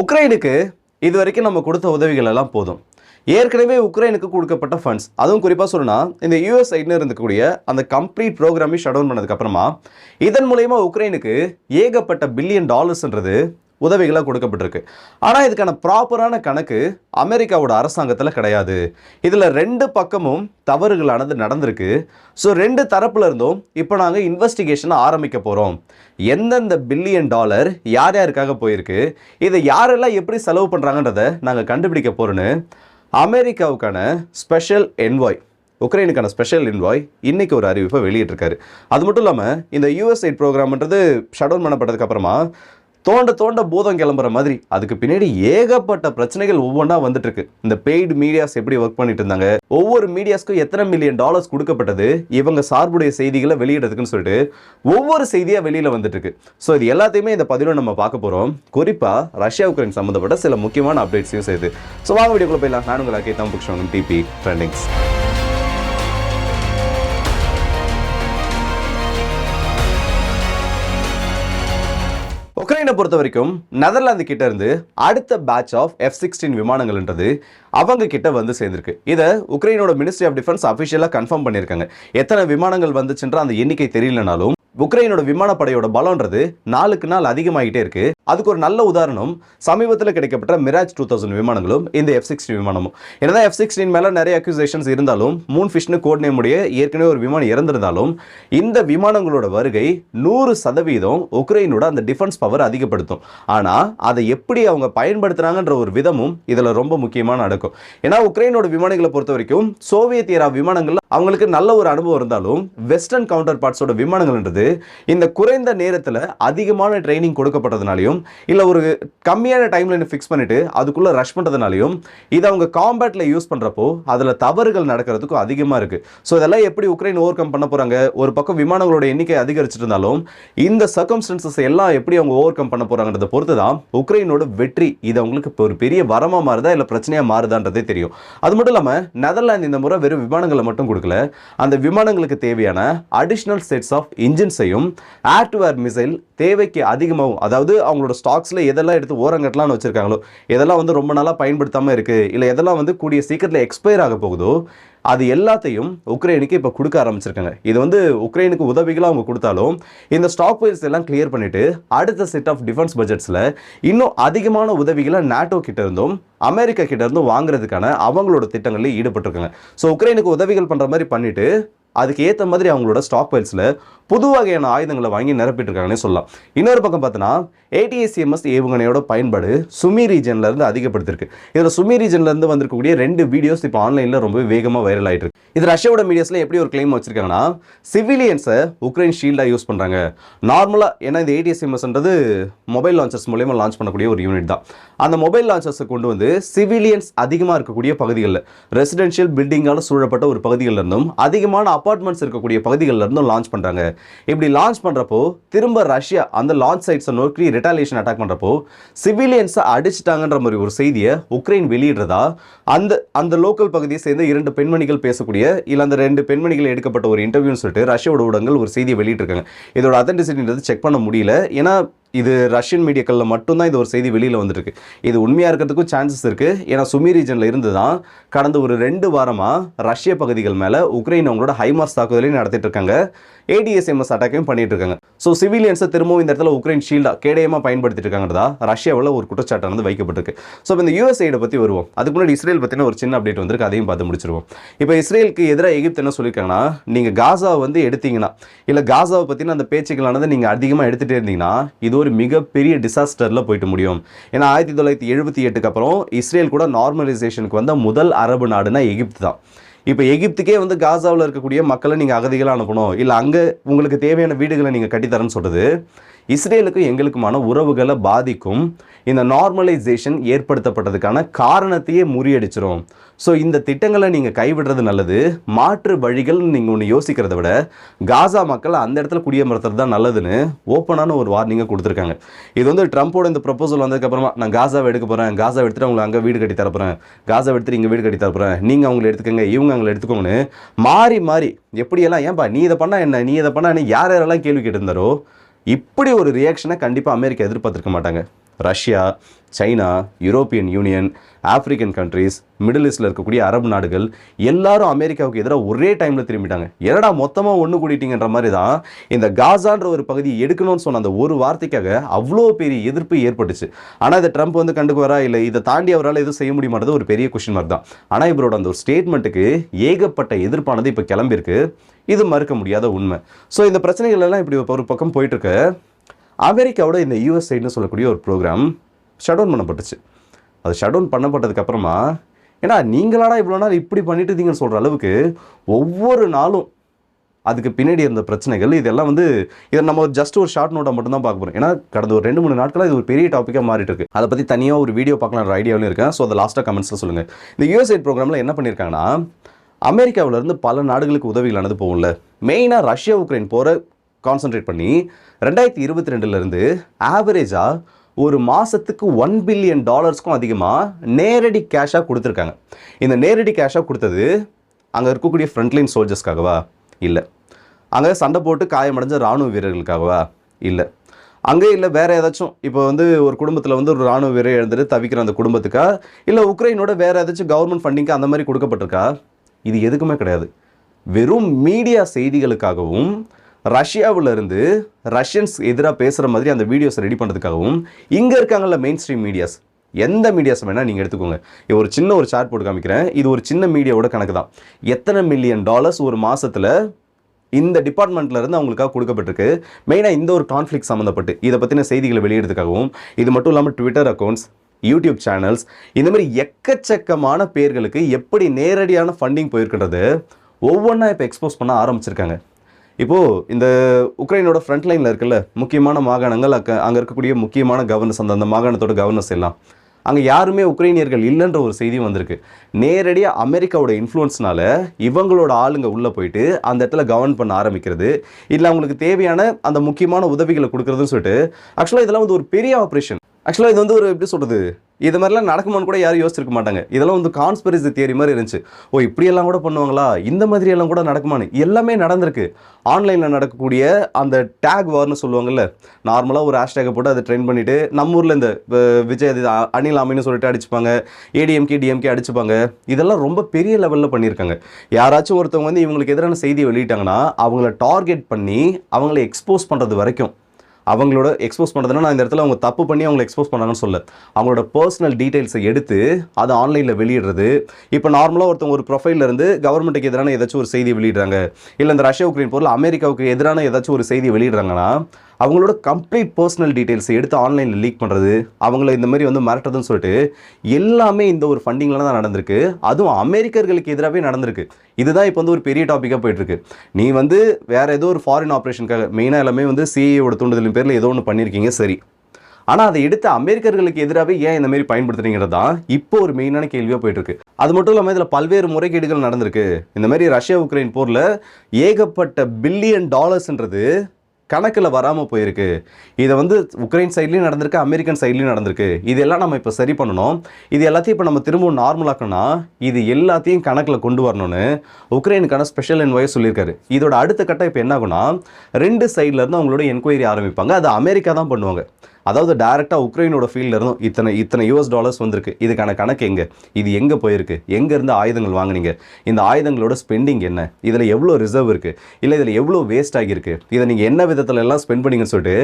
உக்ரைனுக்கு இது வரைக்கும் நம்ம கொடுத்த உதவிகள் எல்லாம் போதும். ஏற்கனவே உக்ரைனுக்கு கொடுக்கப்பட்ட ஃபண்ட்ஸ் அதுவும் குறிப்பாக சொல்லணும்னா இந்த யூஎஸ் சைட்னு இருந்தக்கூடிய அந்த கம்ப்ளீட் ப்ரோக்ராமே ஷட் டவுன் பண்ணதுக்கப்புறமா இதன் மூலயமா உக்ரைனுக்கு ஏகப்பட்ட பில்லியன் டாலர்ஸ்ன்றது உதவிகளாக கொடுக்கப்பட்டிருக்கு. ஆனால் இதுக்கான ப்ராப்பரான கணக்கு அமெரிக்காவோட அரசாங்கத்தில் கிடையாது. இதில் ரெண்டு பக்கமும் தவறுகளானது நடந்திருக்கு. ஸோ ரெண்டு தரப்புல இருந்தும் இப்போ நாங்கள் இன்வெஸ்டிகேஷனை ஆரம்பிக்க போகிறோம் எந்தெந்த பில்லியன் டாலர் யார் யாருக்காக போயிருக்கு இதை யாரெல்லாம் எப்படி செலவு பண்ணுறாங்கன்றதை நாங்கள் கண்டுபிடிக்க போகிறோன்னு அமெரிக்காவுக்கான ஸ்பெஷல் என்வாய் உக்ரைனுக்கான ஸ்பெஷல் இன்வாய் இன்றைக்கி ஒரு அறிவிப்பை வெளியிட்டிருக்காரு. அது மட்டும் இல்லாமல் இந்த யூஎஸ்ஐட் ப்ரோக்ராம்ன்றது ஷட் டவுன் தோண்ட தோண்ட பூதம் கிளம்புற மாதிரி. அதுக்கு பின்னாடி ஏகப்பட்ட பிரச்சனைகள் ஒவ்வொன்றா வந்துட்டு இருக்கு இந்த பெய்டு மீடியாஸ் எப்படி ஒர்க் பண்ணிட்டு இருந்தாங்க? ஒவ்வொரு மீடியாஸ்க்கும் எத்தனை மில்லியன் டாலர்ஸ் கொடுக்கப்பட்டது? இவங்க சார்புடைய செய்திகளை வெளியிடறதுக்குன்னு சொல்லிட்டு ஒவ்வொரு செய்தியாக வெளியில் வந்துட்டு இருக்கு ஸோ இது எல்லாத்தையுமே இந்த பதிவில் நம்ம பார்க்க போகிறோம் குறிப்பாக ரஷ்யா உக்ரைன் சம்மந்தப்பட்ட சில முக்கியமான அப்டேட்ஸையும் செய்யுது. ஸோ வாங்க வீடியோக்குள்ள போயிடலாம். நான் உங்களை கேத்தாம் புக்ஷன் டிபி ட்ரெண்டிங்ஸ் உக்ரைனை பொறுத்த வரைக்கும் நெதர்லாந்து கிட்ட இருந்து அடுத்த பேட்ச் ஆஃப் எஃப் சிக்ஸ்டீன் விமானங்கள்ன்றது அவங்க கிட்ட வந்து சேர்ந்திருக்கு. இதை உக்ரைனோட மினிஸ்ட்ரி ஆஃப் டிஃபென்ஸ் அஃபிஷியலாக கன்ஃபார்ம் பண்ணியிருக்காங்க எத்தனை விமானங்கள் வந்துச்சுன்ற அந்த எண்ணிக்கை தெரியலனாலும் உக்ரைனோட விமானப்படையோட பலம்ன்றது நாளுக்கு நாள் அதிகமாகிட்டே இருக்கு. அதுக்கு ஒரு நல்ல உதாரணம் சமீபத்தில் கிடைக்கப்பட்ட மிராஜ் டூ தௌசண்ட் விமானங்களும் இந்த எஃப் சிக்ஸ்டி விமானமும். என்னதான் எஃப் சிக்ஸ்டின் மேலே நிறைய அக்யூசேஷன்ஸ் இருந்தாலும் மூன் ஃபிஷ்னு கோட் நேமுடைய ஏற்கனவே ஒரு விமானம் இறந்திருந்தாலும் இந்த விமானங்களோட வருகை நூறு சதவீதம் உக்ரைனோட அந்த டிஃபென்ஸ் பவர் அதிகப்படுத்தும். ஆனால் அதை எப்படி அவங்க பயன்படுத்துறாங்கன்ற ஒரு விதமும் இதில் ரொம்ப முக்கியமான நடக்கும். ஏன்னா உக்ரைனோட விமானங்களை பொறுத்த வரைக்கும் சோவியத் ஏரா விமானங்கள் அவங்களுக்கு நல்ல ஒரு அனுபவம் இருந்தாலும் வெஸ்டர்ன் கவுண்டர் பார்ட்ஸோட விமானங்கள்ன்றது இந்த குறைந்த நேரத்தில் அதிகமான ட்ரைனிங் கொடுக்கப்பட்டதுனாலையும் இல்லை ஒரு கம்மியான டைம்ல ஃபிக்ஸ் பண்ணிட்டு அதுக்குள்ள ரஷ் பண்ணுறதுனாலையும் இதை அவங்க காம்பேட்டில் யூஸ் பண்ணுறப்போ அதில் தவறுகள் நடக்கிறதுக்கும் அதிகமாக இருக்கு. ஸோ இதெல்லாம் எப்படி உக்ரைன் ஓவர் கம் பண்ண போறாங்க? ஒரு பக்கம் விமானங்களோட எண்ணிக்கை அதிகரிச்சிட்டு இருந்தாலும் இந்த சர்க்கம்ஸ்டன்சஸ் எல்லாம் எப்படி அவங்க ஓவர் கம் பண்ண போகிறாங்கிறத பொறுத்து தான் உக்ரைனோட வெற்றி இது அவங்களுக்கு ஒரு பெரிய வரமா மாறுதா இல்லை பிரச்சனையா மாறுதான்றதே தெரியும். அது மட்டும் இல்லாமல் நெதர்லாந்து இந்த முறை வெறும் விமானங்களை மட்டும் கொடுக்கல. அந்த விமானங்களுக்கு தேவையான additional sets of engines air to missile தேவைக்கு அதிகமாகவும் அதாவது அவங்களோட ஸ்டாக்ஸில் எதெல்லாம் எடுத்து ஓரங்கட்டலாம்னு வச்சிருக்காங்களோ எதெல்லாம் வந்து ரொம்ப நாளாக பயன்படுத்தாமல் இருக்கு இல்லை எதெல்லாம் வந்து கூடிய சீக்கிரத்தில் எக்ஸ்பயர் ஆக போகுதோ அது எல்லாத்தையும் உக்ரைனுக்கு இப்போ கொடுக்க ஆரம்பிச்சிருக்காங்க. இது வந்து உக்ரைனுக்கு உதவிகளாக அவங்க கொடுத்தாலும் இந்த ஸ்டாக் வைல்ஸ் எல்லாம் கிளியர் பண்ணிவிட்டு அடுத்த செட் ஆஃப் டிஃபென்ஸ் பட்ஜெட்ஸில் இன்னும் அதிகமான உதவிகளை நாட்டோ கிட்ட இருந்தும் அமெரிக்கா கிட்ட இருந்தும் வாங்குறதுக்கான அவங்களோட திட்டங்களில் ஈடுபட்டிருக்காங்க. ஸோ உக்ரைனுக்கு உதவிகள் பண்ணுற மாதிரி பண்ணிவிட்டு அதுக்கு ஏற்ற மாதிரி அவங்களோட ஸ்டாக் பைல்ஸில் புது வகையான ஆயுதங்களை வாங்கி நிரப்பிட்டு இருக்காங்கன்னு சொல்லலாம். இன்னொரு பக்கம் பார்த்தோன்னா ஏடிஎஸ்சிஎம்எஸ் ஏவுகணையோட பயன்பாடு சுமி ரீஜன்லேருந்து அதிகப்படுத்திருக்கு. இதில் சுமி ரீஜன்லேருந்து வந்திருக்கக்கூடிய ரெண்டு வீடியோஸ் இப்போ ஆன்லைனில் ரொம்ப வேகமாக வைரல் ஆகிட்டு இருக்கு. இது ரஷ்யாவோட மீடியாஸில் எப்படி ஒரு கிளைம் வச்சிருக்காங்கன்னா சிவிலியன்ஸை உக்ரைன் ஷீல்டாக யூஸ் பண்ணுறாங்க நார்மலாக ஏன்னா இந்த ஏடிஎஸ்சிஎம்எஸ்ன்றது மொபைல் லான்ச்சர்ஸ் மூலயமா லான்ச் பண்ணக்கூடிய ஒரு யூனிட் தான். அந்த மொபைல் லான்ச்சர்ஸை கொண்டு வந்து சிவிலியன்ஸ் அதிகமாக இருக்கக்கூடிய பகுதிகளில் ரெசிடென்ஷியல் பில்டிங்கால் சூழப்பட்ட ஒரு பகுதிகளில் இருந்தும் அதிகமான அப்பார்ட்மெண்ட்ஸ் இருக்கக்கூடிய பகுதிகளில் இருந்தும் லான்ச் பண்ணுறாங்க இப்படி லான்ச் பண்ணுறப்போ திரும்ப ரஷ்யா அந்த லான்ச் சைட்ஸை நோக்கி ரிட்டாலியேஷன் அட்டாக் பண்ணுறப்போ சிவிலியன்ஸை அடிச்சிட்டாங்கன்ற மாதிரி ஒரு செய்தியை உக்ரைன் வெளியிடுறதா அந்த அந்த லோக்கல் பகுதியை சேர்ந்த இரண்டு பெண்மணிகள் பேசக்கூடிய இல்லை அந்த ரெண்டு பெண்மணிகள் எடுக்கப்பட்ட ஒரு இன்டர்வியூன்னு சொல்லிட்டு ரஷ்யாவோட ஊடகங்கள் ஒரு செய்தியை வெளியிட்டிருக்காங்க. இதோட அதன்டிசிட்டின்றது செக் பண்ண முடியல. ஏன்னா இது ரஷ்யன் மீடியாக்களில் மட்டும்தான் இது ஒரு செய்தி வெளியில் வந்துருக்கு. இது உண்மையாக இருக்கிறதுக்கும் சான்சஸ் இருக்குது ஏன்னா சுமி ரீஜனில் இருந்து தான் கடந்த ஒரு ரெண்டு வாரமாக ரஷ்ய பகுதிகள் மேலே உக்ரைன் அவங்களோட ஹைமார்ஸ் தாக்குதலையும் நடத்திட்டு இருக்காங்க. ஏடிஎஸ்எம்எஸ் அட்டாக்கையும் பண்ணிட்டு இருக்காங்க. ஸோ சிவிலியன்ஸை திரும்பவும் இந்த இடத்துல உக்ரைன் ஷீல்டாக கேடயமாக பயன்படுத்திட்டு இருக்காங்கன்றதா ரஷ்யாவில் ஒரு குற்றச்சாட்டானது வைக்கப்பட்டிருக்கு. ஸோ இப்போ இந்த யூஎஸ்ஐடை பற்றி வருவோம். அதுக்கு முன்னாடி இஸ்ரேல் பற்றின ஒரு சின்ன அப்டேட் வந்திருக்கு. அதையும் பார்த்து முடிச்சிருவோம். இப்போ இஸ்ரேலுக்கு எதிராக எகிப்து என்ன சொல்லியிருக்காங்கன்னா நீங்கள் காசாவை வந்து எடுத்தீங்கன்னா இல்லை காசாவை பற்றின அந்த பேச்சுக்களானது நீங்கள் அதிகமாக எடுத்துகிட்டே இருந்தீங்கன்னா இது ஒரு மிகப்பெரிய டிசாஸ்டரில் போயிட்டு முடியும். ஏன்னா ஆயிரத்தி தொள்ளாயிரத்தி எழுபத்தி எட்டுக்கு அப்புறம் இஸ்ரேல் கூட நார்மலைசேஷனுக்கு வந்த முதல் அரபு நாடுனா எகிப்து தான். இப்போ எகிப்துக்கே வந்து காசாவில் இருக்கக்கூடிய மக்களை நீங்கள் அகதிகளாக அனுப்பணும். இல்லை அங்கே உங்களுக்கு தேவையான வீடுகளை நீங்கள் கட்டித்தரேன்னு சொல்கிறது இஸ்ரேலுக்கும் எங்களுக்குமான உறவுகளை பாதிக்கும். இந்த நார்மலைசேஷன் ஏற்படுத்தப்பட்டதுக்கான காரணத்தையே முறியடிச்சிரும். ஸோ இந்த திட்டங்களை நீங்கள் கைவிடுறது நல்லது. மாற்று வழிகள் நீங்கள் ஒன்று யோசிக்கிறத விட காசா மக்கள் அந்த இடத்துல குடியமர்த்துறது தான் நல்லதுன்னு ஓப்பனான ஒரு வார்னிங்கை கொடுத்துருக்காங்க. இது வந்து ட்ரம்ப்போட இந்த ப்ரப்போசல் வந்ததுக்கப்புறமா நான் காசாவை எடுக்க போகிறேன் காசா எடுத்துகிட்டு அவங்களை அங்கே வீடு கட்டி தரப்போகிறேன் காசாவை எடுத்துட்டு இங்கே வீடு கட்டி தரப்போகிறேன் நீங்கள் அவங்களை எடுத்துக்கோங்க இவங்க அவங்களை எடுத்துக்கோங்கன்னு மாறி மாறி எப்படியெல்லாம் ஏன்பா நீ இதை பண்ணால் என்ன? நீ இதை பண்ணால் என்ன யார் யாரெல்லாம் கேள்வி கேட்டிருந்தாரோ இப்படி ஒரு ரியாக்ஷனை கண்டிப்பாக அமெரிக்கா எதிர்பார்த்துருக்க மாட்டாங்க. Russia China European Union African countries middle ஈஸ்டில் இருக்கக்கூடிய அரபு நாடுகள் எல்லாரும் அமெரிக்காவுக்கு எதிராக ஒரே டைமில் திரும்பிட்டாங்க. என்னடா மொத்தமாக ஒன்று கூட்டிட்டீங்கன்ற மாதிரி தான் இந்த காசான்ற ஒரு பகுதியை எடுக்கணும்னு சொன்ன அந்த ஒரு வார்த்தைக்காக அவ்வளோ பெரிய எதிர்ப்பு ஏற்பட்டுச்சு. ஆனால் இதை ட்ரம்ப் வந்து கண்டுக்குவாரா இல்லை இதை தாண்டி அவரால் எதுவும் செய்ய முடியுமாறது ஒரு பெரிய கொஷின் மார்க் தான். ஆனால் இவரோட அந்த ஒரு ஸ்டேட்மெண்ட்டுக்கு ஏகப்பட்ட எதிர்ப்பானது இப்போ கிளம்பியிருக்கு. இது மறுக்க முடியாத உண்மை. ஸோ இந்த பிரச்சனைகள் எல்லாம் இப்படி ஒரு பக்கம் போயிட்டுருக்கு. அமெரிக்காவோட இந்த யூஎஸ் சைடுன்னு சொல்லக்கூடிய ஒரு ப்ரோக்ராம் ஷட் டவுன் பண்ணப்பட்டுச்சு. அது ஷட் டவுன் பண்ணப்பட்டதுக்கு ஏன்னா நீங்களாடா இவ்வளோ நாள் இப்படி பண்ணிட்டு இருந்தீங்கன்னு சொல்கிற அளவுக்கு ஒவ்வொரு நாளும் அதுக்கு பின்னாடி இருந்த பிரச்சனைகள் இதெல்லாம் வந்து இதை நம்ம ஜஸ்ட் ஒரு ஷார்ட் நோட்டாக மட்டும் தான் பார்க்க போகிறோம் ஏன்னா கடந்த ஒரு ரெண்டு மூணு நாட்களாக இது ஒரு பெரிய டாப்பிக்காக மாறிட்டு இருக்கு அதை பற்றி தனியாக ஒரு வீடியோ பார்க்கலாம் ஐடியாவிலும் இருக்கேன். ஸோ அதை லாஸ்ட்டாக கமெண்ட்ஸில் சொல்லுங்கள் இந்த யூஎஸ்ஐட் ப்ரோக்ராமில் என்ன பண்ணியிருக்காங்கன்னா அமெரிக்காவிலேருந்து பல நாடுகளுக்கு உதவிகளானது போகும்ல. மெயினாக ரஷ்யா உக்ரைன் போகிற கான்சென்ட்ரேட் பண்ணி ரெண்டாயிரத்தி இருபத்தி ரெண்டுலேருந்து ஆவரேஜாக ஒரு மாதத்துக்கு ஒன் பில்லியன் டாலர்ஸ்க்கும் அதிகமாக நேரடி கேஷாக கொடுத்துருக்காங்க. இந்த நேரடி கேஷாக கொடுத்தது அங்கே இருக்கக்கூடிய ஃப்ரண்ட்லைன் சோல்ஜர்ஸ்க்காகவா இல்லை. அங்கே சண்டை போட்டு காயமடைஞ்ச ராணுவ வீரர்களுக்காகவா? இல்லை. அங்கே இல்லை வேறு ஏதாச்சும்? இப்போ வந்து ஒரு குடும்பத்தில் வந்து ஒரு ராணுவ வீரர் எழுந்துட்டு தவிக்கிற அந்த குடும்பத்துக்கா? இல்லை உக்ரைனோட வேறு ஏதாச்சும் கவர்மெண்ட் ஃபண்டிங்க்கு அந்த மாதிரி கொடுக்கப்பட்டிருக்கா? இது எதுக்குமே கிடையாது. வெறும் மீடியா செய்திகளுக்காகவும் ரஷ்யாவிலிருந்து ரஷ்யன்ஸ் எதிராக பேசுகிற மாதிரி அந்த வீடியோஸ் ரெடி பண்ணுறதுக்காகவும் இங்கே இருக்காங்கல்ல மெயின் ஸ்ட்ரீம் மீடியாஸ் எந்த மீடியாஸ் வேணால் நீங்கள் எடுத்துக்கோங்க. ஒரு சின்ன ஒரு சார்ட் போட்டு காமிக்கிறேன். இது ஒரு சின்ன மீடியாவோட கணக்கு தான். எத்தனை மில்லியன் டாலர்ஸ் ஒரு மாதத்தில் இந்த டிபார்ட்மெண்ட்லேருந்து அவங்களுக்காக கொடுக்கப்பட்டிருக்கு? மெயினாக இந்த ஒரு கான்ஃப்ளிக் சம்மந்தப்பட்டு இதை பற்றின செய்திகளை வெளியிடுறதுக்காகவும் இது மட்டும் இல்லாமல் ட்விட்டர் அக்கௌண்ட்ஸ் யூடியூப் சேனல்ஸ் இந்த மாதிரி எக்கச்சக்கமான பேர்களுக்கு எப்படி நேரடியான ஃபண்டிங் போயிருக்கிறது ஒவ்வொன்றா இப்போ எக்ஸ்போஸ் பண்ண ஆரம்பிச்சிருக்காங்க. இப்போது இந்த உக்ரைனோட ஃப்ரண்ட் லைனில் இருக்குல்ல முக்கியமான மாகாணங்கள் அக்க அங்கே இருக்கக்கூடிய முக்கியமான கவர்னர்ஸ் அந்த அந்த மாகாணத்தோட கவர்னர்ஸ் எல்லாம். அங்கே யாருமே உக்ரைனியர்கள் இல்லைன்ற ஒரு செய்தியும் வந்திருக்கு. நேரடியாக அமெரிக்காவோட இன்ஃப்ளூயன்ஸ்னால இவங்களோட ஆளுங்க உள்ளே போயிட்டு அந்த இடத்துல கவர்ன் பண்ண ஆரம்பிக்கிறது. இல்லை அவங்களுக்கு தேவையான அந்த முக்கியமான உதவிகளை கொடுக்குறதுன்னு சொல்லிட்டு ஆக்சுவலாக இதெல்லாம் வந்து ஒரு பெரிய ஆப்ரேஷன் ஆக்சுவலாக இது வந்து ஒரு எப்படி சொல்கிறது இது மாதிரிலாம் நடக்குமான்னு கூட யாரும் யோசிச்சிருக்க மாட்டாங்க. இதெல்லாம் வந்து கான்ஸ்பிரசி தியரி மாதிரி இருந்துச்சு. ஓ இப்படியெல்லாம் கூட பண்ணுவாங்களா? இந்த மாதிரி எல்லாம் கூட நடக்குமான்னு. எல்லாமே நடந்திருக்கு. ஆன்லைனில் நடக்கக்கூடிய அந்த டேக் வார்னு சொல்லுவாங்கல்ல நார்மலாக ஒரு ஹேஷ்டேகை போட்டு அதை ட்ரெயின் பண்ணிவிட்டு நம்ம ஊரில் இந்த விஜய் அது அனில் அமின்னு சொல்லிட்டு அடிச்சுப்பாங்க ஏடிஎம்கே டிஎம்கே அடிச்சுப்பாங்க. இதெல்லாம் ரொம்ப பெரிய லெவலில் பண்ணியிருக்காங்க. யாராச்சும் ஒருத்தவங்க வந்து இவங்களுக்கு எதிரான செய்தியை வெளியிட்டாங்கன்னா அவங்கள டார்கெட் பண்ணி அவங்கள எக்ஸ்போஸ் பண்ணுறது வரைக்கும். அவங்களோட எக்ஸ்போஸ் பண்ணுறதுனா நான் இந்த இடத்துல அவங்க தப்பு பண்ணி அவங்களை எக்ஸ்போஸ் பண்ணாங்கன்னு சொல்ல அவங்களோட பர்சனல் டீட்டெயில்ஸை எடுத்து அதை ஆன்லைனில் வெளியிடுறது. இப்போ நார்மலாக ஒருத்தவங்க ஒரு ப்ரொஃபைல்ல இருந்து கவர்மெண்ட்டுக்கு எதிரான ஏதாச்சும் ஒரு செய்தி வெளியிடுறாங்க. இல்லை இந்த ரஷ்யா உக்ரைன் பொருள் அமெரிக்காவுக்கு எதிரான ஏதாச்சும் ஒரு செய்தி வெளியிடுறாங்கன்னா அவங்களோட கம்ப்ளீட் பர்சனல் டீட்டெயில்ஸை எடுத்து ஆன்லைனில் லீக் பண்ணுறது அவங்கள இந்த மாதிரி வந்து மிரட்டுறதுன்னு சொல்லிட்டு எல்லாமே இந்த ஒரு ஃபண்டிங்கில் தான் நடந்திருக்கு. அதுவும் அமெரிக்கர்களுக்கு எதிராகவே நடந்திருக்கு. இதுதான் இப்போ வந்து ஒரு பெரிய டாப்பிக்காக போயிட்டுருக்கு. நீ வந்து வேறு ஏதோ ஒரு ஃபாரின் ஆப்ரேஷனுக்காக மெயினாக எல்லாமே வந்து சிஏயோட தூண்டுதலின் பேரில் ஏதோ ஒன்று பண்ணியிருக்கீங்க சரி. ஆனால் அதை எடுத்து அமெரிக்கர்களுக்கு எதிராகவே ஏன் இந்த மாதிரி பயன்படுத்துறீங்கிறது தான் இப்போ ஒரு மெயினான கேள்வியாக போயிட்டுருக்கு. அது மட்டும் இல்லாமல் இதில் பல்வேறு முறைகேடுகள் நடந்திருக்கு. இந்த மாதிரி ரஷ்யா உக்ரைன் போரில் ஏகப்பட்ட பில்லியன் டாலர்ஸ்ன்றது கணக்கில் வராமல் போயிருக்கு. இதை வந்து உக்ரைன் சைட்லேயும் நடந்திருக்கு அமெரிக்கன் சைட்லேயும் நடந்திருக்கு. இதெல்லாம் நம்ம இப்போ சரி பண்ணணும். இது எல்லாத்தையும் இப்போ நம்ம திரும்பவும் நார்மலாக்கணும்னா இது எல்லாத்தையும் கணக்கில் கொண்டு வரணும்னு உக்ரைனுக்கான ஸ்பெஷல் என்வாய் சொல்லியிருக்காரு. இதோட அடுத்த கட்டம் இப்போ என்ன ரெண்டு சைட்லேருந்து அவங்களோட என்கொயரி ஆரம்பிப்பாங்க. அது அமெரிக்கா தான் பண்ணுவாங்க. அதாவது டைரெக்டாக உக்ரைனோட ஃபீல்டில் இத்தனை இத்தனை யூஎஸ் டாலர்ஸ் வந்திருக்கு. இதுக்கான கணக்கு எங்கே? இது எங்கே போயிருக்கு? எங்கேருந்து ஆயுதங்கள் வாங்குனீங்க? இந்த ஆயுதங்களோட ஸ்பெண்டிங் என்ன? இதில் எவ்வளோ ரிசர்வ் இருக்குது இல்லை இதில் எவ்வளோ வேஸ்ட் ஆகியிருக்கு? இதை நீங்கள் என்ன விதத்தில் எல்லாம் ஸ்பெண்ட் பண்ணீங்கன்னு சொல்லிட்டு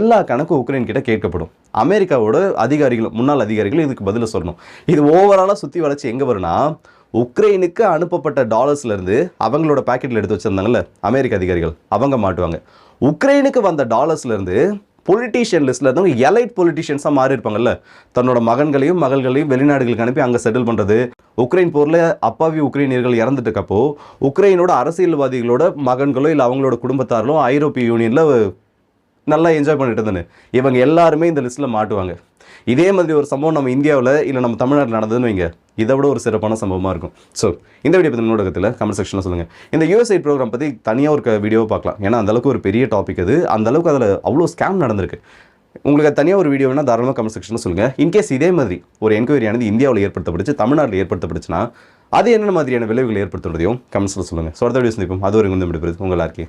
எல்லா கணக்கும் உக்ரைன் கிட்ட கேட்கப்படும். அமெரிக்காவோட அதிகாரிகள் முன்னாள் அதிகாரிகள் இதுக்கு பதில் சொல்லணும். இது ஓவராலாக சுற்றி வளர்ச்சி எங்கே வரும்னா உக்ரைனுக்கு அனுப்பப்பட்ட டாலர்ஸ்லேருந்து அவங்களோட பாக்கெட்டில் எடுத்து வச்சிருந்தாங்கல்ல அமெரிக்க அதிகாரிகள் அவங்க மாட்டுவாங்க. உக்ரைனுக்கு வந்த டாலர்ஸ்லேருந்து பொலிட்டீஷியன் லிஸ்ட்ல இருந்தவங்க எலைட் பொலிட்டீஷியன்ஸாக மாறி இருப்பாங்கல்ல. தன்னோட மகன்களையும் மகள்களையும் வெளிநாடுகளுக்கு அனுப்பி அங்கே செட்டில் பண்ணுறது உக்ரைன் போரில் அப்பாவி உக்ரைனியர்கள் இறந்துட்டக்கப்போ உக்ரைனோட அரசியல்வாதிகளோட மகன்களோ இல்லை அவங்களோட குடும்பத்தாரோ ஐரோப்பிய யூனியனில் நல்லா என்ஜாய் பண்ணிட்டு இருந்தேன்னு. இவங்க எல்லாருமே இந்த லிஸ்ட்டில் மாட்டுவாங்க. இதே மாதிரி ஒரு சம்பவம் நம்ம இந்தியாவில் இல்லை நம்ம தமிழ்நாட்டில் நடந்ததுன்னு வைங்க. இதை விட ஒரு சிறப்பான சம்பவமாக இருக்கும். ஸோ இந்த வீடியோ பற்றி நூலகத்தில் கமெண்ட் செக்ஷனில் சொல்லுங்கள் இந்த யூஎஸ்ஐ ப்ரோக்ராம் பற்றி தனியாக ஒரு வீடியோவை பார்க்கலாம். ஏன்னா அந்த அளவுக்கு ஒரு பெரிய டாபிக் அது. அந்தளவுக்கு அதில் அவ்வளோ ஸ்கேம் நடந்திருக்கு. உங்களுக்கு தனியாக ஒரு வீடியோ வேணால் தாராளமாக கமெண்ட் செக்ஷனில் சொல்லுங்கள் இன்கேஸ் இதே மாதிரி ஒரு என்கொயரியானது இந்தியாவில் ஏற்படுத்தப்படுச்சு தமிழ்நாட்டில் ஏற்படுத்தப்படுச்சுன்னா அது என்னென்ன மாதிரியான விளைவுகள் ஏற்படுத்துறதையும் கமெண்ட்ஸில் சொல்லுங்கள் ஸோ அடுத்த வீடியோ சந்திப்போம். அது ஒரு வந்து உங்கள் எல்லாருக்கே